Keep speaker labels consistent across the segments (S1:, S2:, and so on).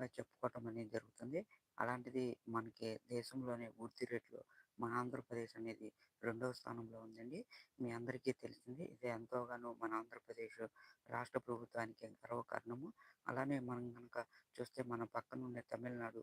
S1: గర్వంగా చెప్పుకోవటం అనేది జరుగుతుంది. అలాంటిది మనకి దేశంలోనే వృద్ధి రేట్లు మన ఆంధ్రప్రదేశ్ అనేది రెండవ స్థానంలో ఉందండి. మీ అందరికీ తెలిసింది. ఇది ఎంతోగానో మన ఆంధ్రప్రదేశ్ రాష్ట్ర ప్రభుత్వానికి గర్వకారణము. అలానే మనం కనుక చూస్తే మన పక్కనుండే తమిళనాడు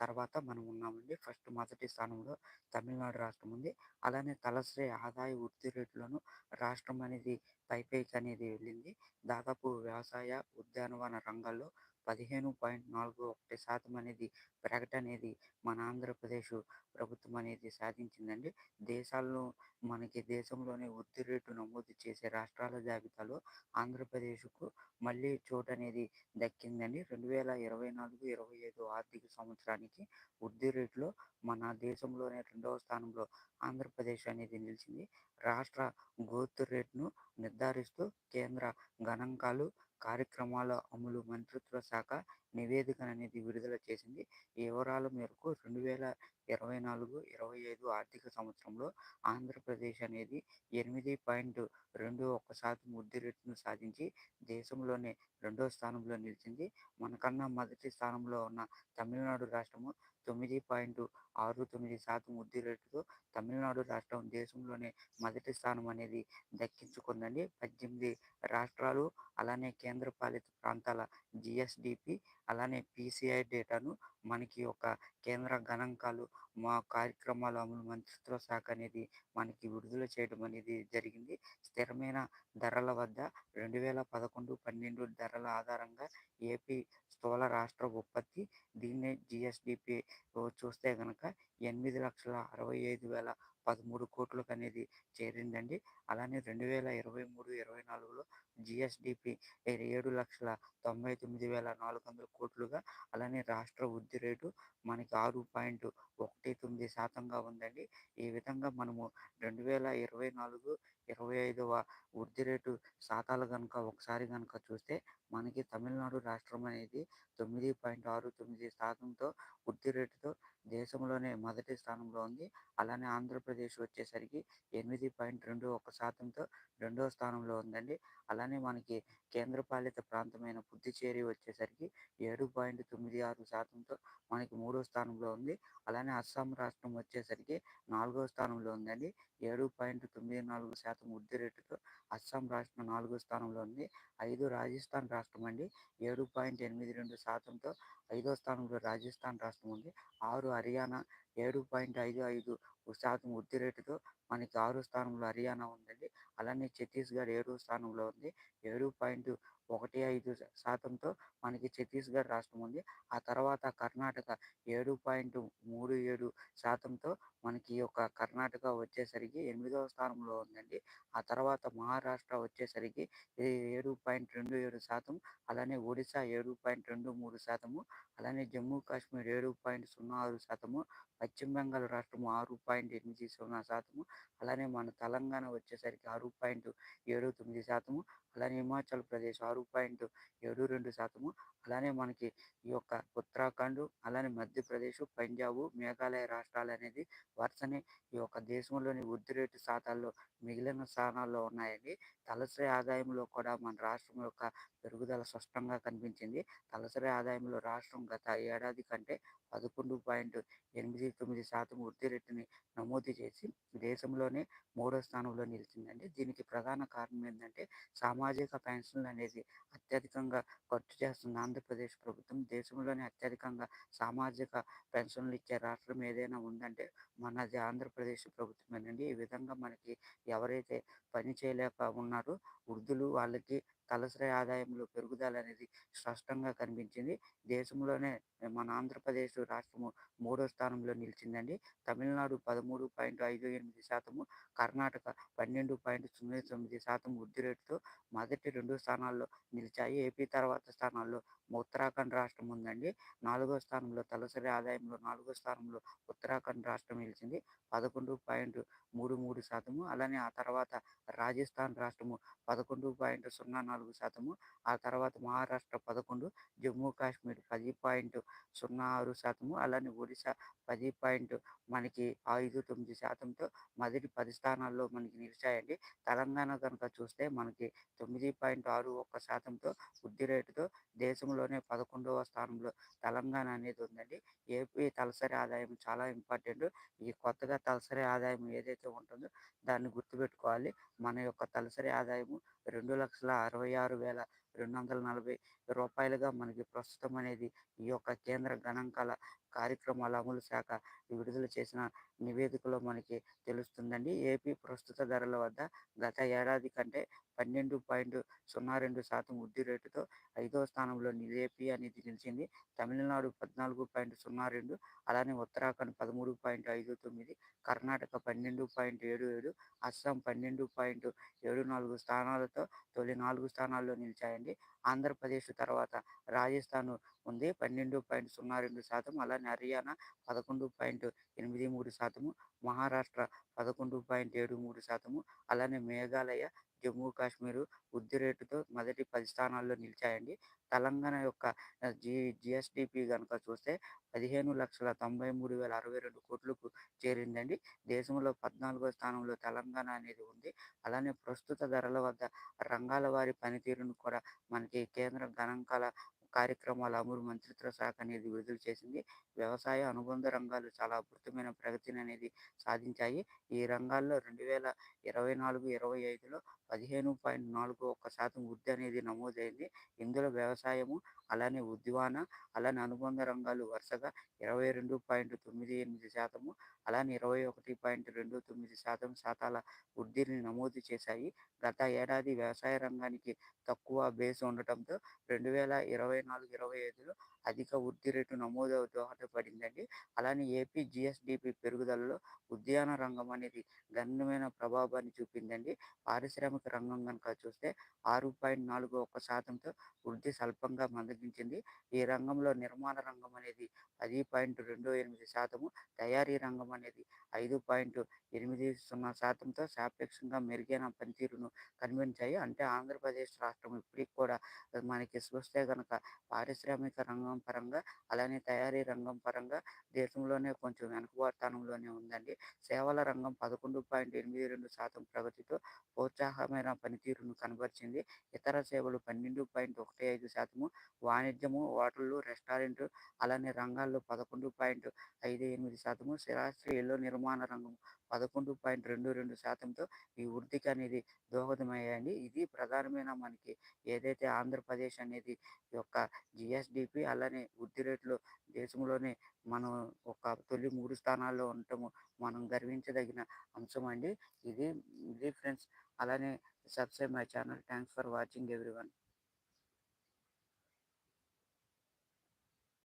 S1: తర్వాత మనం ఉన్నామండి. ఫస్ట్ మొదటి స్థానంలో తమిళనాడు రాష్ట్రం ఉంది. అలానే తలసరి ఆదాయ వృద్ధి రేట్లను రాష్ట్రం అనేది పైపైకి అనేది వెళ్ళింది. దాదాపు వ్యవసాయ, ఉద్యానవన రంగాల్లో 15.41% అనేది ప్రకటన అనేది మన ఆంధ్రప్రదేశ్ ప్రభుత్వం అనేది సాధించిందండి. దేశాల్లో మనకి దేశంలోనే వృద్ధి రేటు నమోదు చేసే రాష్ట్రాల జాబితాలో ఆంధ్రప్రదేశ్‌కు మళ్ళీ చోటు అనేది దక్కిందండి. 2024, 25 ఆర్థిక సంవత్సరానికి వృద్ధి రేటులో మన దేశంలోనే రెండవ స్థానంలో ఆంధ్రప్రదేశ్ అనేది నిలిచింది. రాష్ట్ర గ్రోత్ రేట్‌ను నిర్ధారిస్తూ కేంద్ర గణాంకాలు, కార్యక్రమాల అమలు మంత్రిత్వ శాఖ నివేదికననేది విడుదల చేసింది. ఈ వివరాల మేరకు 2024, 25 ఆర్థిక సంవత్సరంలో ఆంధ్రప్రదేశ్ అనేది 8.21% వృద్ధి రేటును సాధించి దేశంలోనే రెండో స్థానంలో నిలిచింది. మనకన్నా మొదటి స్థానంలో ఉన్న తమిళనాడు రాష్ట్రము 9.69% వృద్ధి రేటుతో తమిళనాడు రాష్ట్రం దేశంలోనే మొదటి స్థానం అనేది దక్కించుకుందండి. 18 రాష్ట్రాలు అలానే కేంద్రపాలిత ప్రాంతాల జిఎస్డిపి అలానే పీసీఐ డేటాను మనకి ఒక కేంద్ర గణాంకాలు, మా కార్యక్రమాలు అమలు మంత్రిత్వ శాఖ అనేది మనకి విడుదల చేయడం అనేది జరిగింది. స్థిరమైన ధరల వద్ద 2011, 12 ధరల ఆధారంగా ఏపీ స్థూల రాష్ట్ర ఉత్పత్తి దీన్నే జిఎస్డిపి చూస్తే కనుక ఎనిమిది లక్షల అరవై ఐదు వేల పదమూడు కోట్లకు అనేది చేరిందండి. అలానే రెండు వేల ఇరవై మూడు ఇరవై నాలుగులో జిఎస్డిపి ఏడు లక్షల తొంభై తొమ్మిది వేల నాలుగు వందల కోట్లుగా అలానే రాష్ట్ర వృద్ధి రేటు మనకి ఆరు పాయింట్ ఒకటి తొమ్మిది శాతంగా ఉందండి. ఈ విధంగా మనము రెండు వేల ఇరవై నాలుగు ఇరవై ఐదవ వృద్ధి రేటు శాతాలు కనుక ఒకసారి కనుక చూస్తే మనకి తమిళనాడు రాష్ట్రం అనేది తొమ్మిది పాయింట్ ఆరు తొమ్మిది శాతంతో వృద్ధి రేటుతో దేశంలోనే మొదటి స్థానంలో ఉంది. అలానే ఆంధ్రప్రదేశ్ వచ్చేసరికి ఎనిమిది పాయింట్ రెండు ఒక శాతంతో రెండవ స్థానంలో ఉందండి. అలానే మనకి కేంద్రపాలిత ప్రాంతమైన పుదుచ్చేరి వచ్చేసరికి ఏడు పాయింట్ తొమ్మిది ఆరు శాతంతో మనకి మూడో స్థానంలో ఉంది. అలానే అస్సాం రాష్ట్రం వచ్చేసరికి నాలుగో స్థానంలో ఉందండి. ఏడు పాయింట్ తొమ్మిది నాలుగు శాతం శాతం వృద్ధి రేటుతో అస్సాం రాష్ట్రం నాలుగో స్థానంలో ఉంది. ఐదు రాజస్థాన్ రాష్ట్రం అండి. ఏడు పాయింట్ ఎనిమిది రెండు శాతంతో ఐదో స్థానంలో రాజస్థాన్ రాష్ట్రం ఉంది. ఆరు హర్యానా 7.55% వృద్ధి రేటుతో మనకి ఆరో స్థానంలో హర్యానా ఉందండి. అలానే ఛత్తీస్‌గఢ్ ఏడో స్థానంలో ఉంది. ఏడు పాయింట్ ఒకటి ఐదు శాతంతో మనకి ఛత్తీస్గఢ్ రాష్ట్రం ఉంది. ఆ తర్వాత కర్ణాటక ఏడు పాయింట్ మూడు ఏడు శాతంతో మనకి యొక్క కర్ణాటక వచ్చేసరికి ఎనిమిదవ స్థానంలో ఉందండి. ఆ తర్వాత మహారాష్ట్ర వచ్చేసరికి ఏడు పాయింట్ రెండు ఏడు శాతం అలానే ఒడిశా ఏడు పాయింట్ రెండు మూడు శాతము అలానే జమ్మూ కాశ్మీర్ ఏడు పాయింట్ సున్నా ఆరు శాతము పశ్చిమ బెంగాల్ రాష్ట్రము ఆరు పాయింట్ ఎనిమిది సున్నా శాతము అలానే మన తెలంగాణ వచ్చేసరికి ఆరు పాయింట్ ఏడు తొమ్మిది శాతము అలానే హిమాచల్ ప్రదేశ్ ఆరు 6.72%, అలానే మనకి ఈ యొక్క ఉత్తరాఖండ్, అలానే మధ్యప్రదేశ్, పంజాబ్, మేఘాలయ రాష్ట్రాలు అనేది వరుసనే ఈ యొక్క దేశంలోని వృద్ధి రేటు శాతాల్లో మిగిలిన స్థానాల్లో ఉన్నాయండి. తలసరి ఆదాయంలో కూడా మన రాష్ట్రం యొక్క పెరుగుదల స్పష్టంగా కనిపించింది. తలసరి ఆదాయంలో రాష్ట్రం గత ఏడాది కంటే 11.89% వృద్ధి రేటుని నమోదు చేసి దేశంలోనే మూడో స్థానంలో నిలిచిందండి. దీనికి ప్రధాన కారణం ఏంటంటే సామాజిక పెన్షన్‌లనేది అత్యధికంగా ఖర్చు చేస్తుంది ఆంధ్రప్రదేశ్ ప్రభుత్వం. దేశంలోనే అత్యధికంగా సామాజిక పెన్షన్‌లు ఇచ్చే రాష్ట్రం ఏదైనా ఉందంటే మనది ఆంధ్రప్రదేశ్ ప్రభుత్వమేనండి. ఈ విధంగా మనకి ఎవరైతే పని చేయలేక ఉన్నారో వృద్ధులు వాళ్ళకి తలసరి ఆదాయంలో పెరుగుదల అనేది స్పష్టంగా కనిపించింది. దేశంలోనే మన ఆంధ్రప్రదేశ్ రాష్ట్రము మూడో స్థానంలో నిలిచిందండి. తమిళనాడు 13.58%, కర్ణాటక 12.09% వృద్ధి రేటుతో మొదటి రెండు స్థానాల్లో నిలిచాయి. ఏపీ తర్వాత స్థానాల్లో ఉత్తరాఖండ్ రాష్ట్రం ఉందండి. నాలుగో స్థానంలో తలసరి ఆదాయంలో నాలుగో స్థానంలో ఉత్తరాఖండ్ రాష్ట్రం నిలిచింది. పదకొండు పాయింట్ మూడు మూడు శాతము. అలానే ఆ తర్వాత రాజస్థాన్ రాష్ట్రము పదకొండు పాయింట్ సున్నా నాలుగు శాతము. ఆ తర్వాత మహారాష్ట్ర పదకొండు జమ్మూ కాశ్మీర్ పది పాయింట్ సున్నా ఆరు శాతము. అలానే ఒడిశా పది పాయింట్ మనకి ఐదు తొమ్మిది శాతంతో మొదటి పది స్థానాల్లో మనకి నిలిచాయండి. తెలంగాణ కనుక చూస్తే మనకి తొమ్మిది పాయింట్ ఆరు ఒక్క శాతంతో వృద్ధి రేటుతో దేశంలో రాష్ట్రంలోనే పదకొండవ స్థానంలో తెలంగాణ అనేది ఉందండి. ఏపీ తలసరి ఆదాయం చాలా ఇంపార్టెంట్. ఈ కొత్తగా తలసరి ఆదాయం ఏదైతే ఉంటుందో దాన్ని గుర్తుపెట్టుకోవాలి. మన యొక్క తలసరి ఆదాయము రెండు లక్షల అరవై ఆరు వేల రెండు వందల నలభై రూపాయలుగా మనకి ప్రస్తుతం అనేది ఈ యొక్క కేంద్ర గణాంకాల కార్యక్రమాల అమలు శాఖ విడుదల చేసిన నివేదికలో మనకి తెలుస్తుందండి. ఏపీ ప్రస్తుత ధరల వద్ద గత ఏడాది కంటే పన్నెండు పాయింట్ సున్నా రెండు శాతం వృద్ధి రేటుతో ఐదవ స్థానంలో ఏపీ అనేది నిలిచింది. తమిళనాడు పద్నాలుగు పాయింట్ సున్నా రెండు అలానే ఉత్తరాఖండ్ పదమూడు పాయింట్ ఐదు తొమ్మిది కర్ణాటక పన్నెండు పాయింట్ ఏడు ఏడు అస్సాం పన్నెండు పాయింట్ ఏడు నాలుగు స్థానాలు స్థానాలతో తొలి నాలుగు స్థానాల్లో నిలిచాయండి. ఆంధ్రప్రదేశ్ తర్వాత రాజస్థాన్ ఉంది. పన్నెండు పాయింట్ సున్నా రెండు శాతం అలానే హర్యానా పదకొండు పాయింట్ ఎనిమిది మూడు శాతము మహారాష్ట్ర పదకొండు పాయింట్ ఏడు మూడు శాతము అలానే మేఘాలయ జమ్మూ కాశ్మీర్ వృద్ధి రేటుతో మొదటి పది స్థానాల్లో నిలిచాయండి. తెలంగాణ యొక్క జి జిఎస్డిపి కనుక చూస్తే పదిహేను లక్షల తొంభై మూడు వేల అరవై రెండు కోట్లకు చేరిందండి. దేశంలో పద్నాలుగో స్థానంలో తెలంగాణ అనేది ఉంది. అలానే ప్రస్తుత ధరల వద్ద రంగాల వారి పనితీరును కూడా మనకి కేంద్ర గణాంకాల కార్యక్రమాల అమలు మంత్రిత్వ శాఖ అనేది విడుదల చేసింది. వ్యవసాయ అనుబంధ రంగాలు చాలా అద్భుతమైన ప్రగతిని అనేది సాధించాయి. ఈ రంగాల్లో రెండు వేల ఇరవై నాలుగు ఇరవై ఐదులో పదిహేను పాయింట్ నాలుగు ఒక్క శాతం వృద్ధి అనేది నమోదైంది ఇందులో వ్యవసాయము అలానే ఉద్యవాన అలానే అనుబంధ రంగాలు వరుసగా ఇరవై రెండు పాయింట్ తొమ్మిది ఎనిమిది శాతము అలానే ఇరవై ఒకటి పాయింట్ రెండు తొమ్మిది శాతం శాతాల వృద్ధిని నమోదు చేశాయి. గత ఏడాది వ్యవసాయ రంగానికి తక్కువ బేస్ ఉండటంతో రెండు వేల ఇరవై నాలుగు ఇరవై ఐదులో అధిక వృద్ధి రేటు నమోదు దోహదపడిందండి అలానే ఏపీ జిఎస్డిపి పెరుగుదలలో ఉద్యాన రంగం అనేది గణనీయమైన ప్రభావాన్ని చూపిందండి. పారిశ్రామిక రంగం కనుక చూస్తే ఆరు పాయింట్ నాలుగు ఒక్క శాతంతో వృద్ధి స్వల్పంగా మందగించింది. ఈ రంగంలో నిర్మాణ రంగం అనేది పది పాయింట్ రెండు ఎనిమిది శాతము తయారీ రంగం అనేది ఐదు పాయింట్ ఎనిమిది సున్నా శాతంతో సాపేక్షంగా మెరుగైన పనితీరును కనిపించాయి అంటే ఆంధ్రప్రదేశ్ రాష్ట్రం ఇప్పటికి కూడా మనకి చూస్తే కనుక పారిశ్రామిక రంగం పరంగా అలానే తయారీ రంగం పరంగా దేశంలోనే కొంచెం వెనుకబాటుతనంలోనే ఉందండి. సేవల రంగం పదకొండు పాయింట్ ఎనిమిది రెండు శాతం ప్రగతితో ప్రోత్సాహమైన పనితీరును కనబరిచింది. ఇతర సేవలు పన్నెండు పాయింట్ ఒకటి ఐదు శాతము వాణిజ్యము హోటళ్ళు రెస్టారెంట్ అలానే రంగాల్లో పదకొండు పాయింట్ ఐదు ఎనిమిది శాతము స్థిరాస్తి నిర్మాణ రంగం పదకొండు పాయింట్ రెండు రెండు శాతంతో ఈ వృద్ధికి అనేది దోహదమయ్యాయండి. ఇది ప్రధానమైన మనకి ఏదైతే ఆంధ్రప్రదేశ్ అనేది యొక్క జిఎస్డిపి అలానే వృద్ధి రేట్లు దేశంలోనే మనం ఒక తొలి మూడు స్థానాల్లో ఉండటము మనం గర్వించదగిన అంశం అండి ఇది ఇది ఫ్రెండ్స్. అలానే subscribe my channel. Thanks for watching everyone.